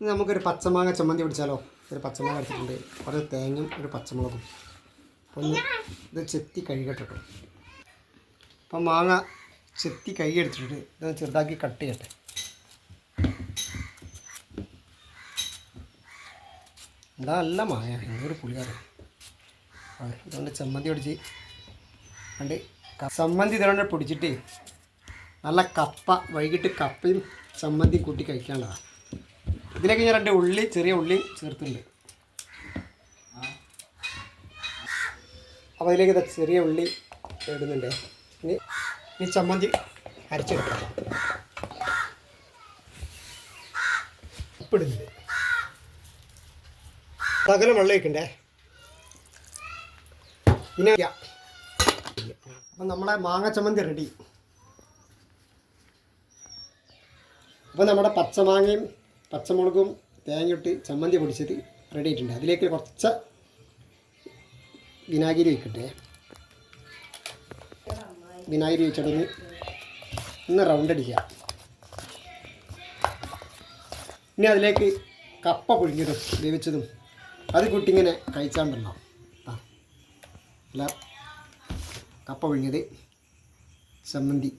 നമുക്കൊരു പച്ചമാങ്ങ ചമ്മന്തി പിടിച്ചാലോ? ഒരു പച്ചമാങ്ങ എടുത്തിട്ടുണ്ട്. കുറച്ച് തേങ്ങയും ഒരു പച്ചമുളകും. ഒന്ന് ഇത് ചെത്തി കഴുകട്ടെ കേട്ടോ അപ്പം മാങ്ങ ചെത്തി കഴുകി എടുത്തിട്ടുണ്ട് ഇത് ചെറുതാക്കി കട്ട് ചെയ്യട്ടെ. എന്താ നല്ല മായ എന്തൊരു പുളിയാറ് ഇതുകൊണ്ട് ചമ്മന്തി പിടിച്ച് കണ്ട് ചമ്മന്തി ഇതുകൊണ്ട് പൊടിച്ചിട്ട് നല്ല കപ്പ വൈകിട്ട് കപ്പയും ചമ്മന്തി കൂട്ടി കഴിക്കാനുള്ളതാണ് ഇതിലേക്ക് ഞാൻ രണ്ട് ഉള്ളി ചെറിയ ഉള്ളി ചേർത്തിട്ടുണ്ട്. അപ്പോൾ അതിലേക്ക് ചെറിയ ഉള്ളി ഇടുന്നുണ്ട്. ഇനി ഈ ചമ്മന്തി അരച്ചെടുക്കാം. ഉപ്പിടുന്നുണ്ട് പകരം വെള്ളം ഇനി പിന്നെ അപ്പം നമ്മളെ മാങ്ങ ചമ്മന്തി റെഡി അപ്പോൾ നമ്മുടെ പച്ചമാങ്ങയും പച്ചമുളകും തേങ്ങയിട്ട് ചമ്മന്തി പൊടിച്ചത് റെഡി ആയിട്ടുണ്ട്. അതിലേക്ക് കുറച്ച് വിനാഗിരി വയ്ക്കട്ടെ വിനാഗിരി വെച്ചിട്ടൊന്ന് ഒന്ന് റൗണ്ട് അടിക്കുക. ഇനി അതിലേക്ക് കപ്പ പുഴുങ്ങിയതും വേവിച്ചതും അത് കുട്ടിങ്ങനെ കഴിച്ചാണ്ടല്ലോ. ആ അല്ല കപ്പ പുഴുങ്ങിയത് ചമ്മന്തി.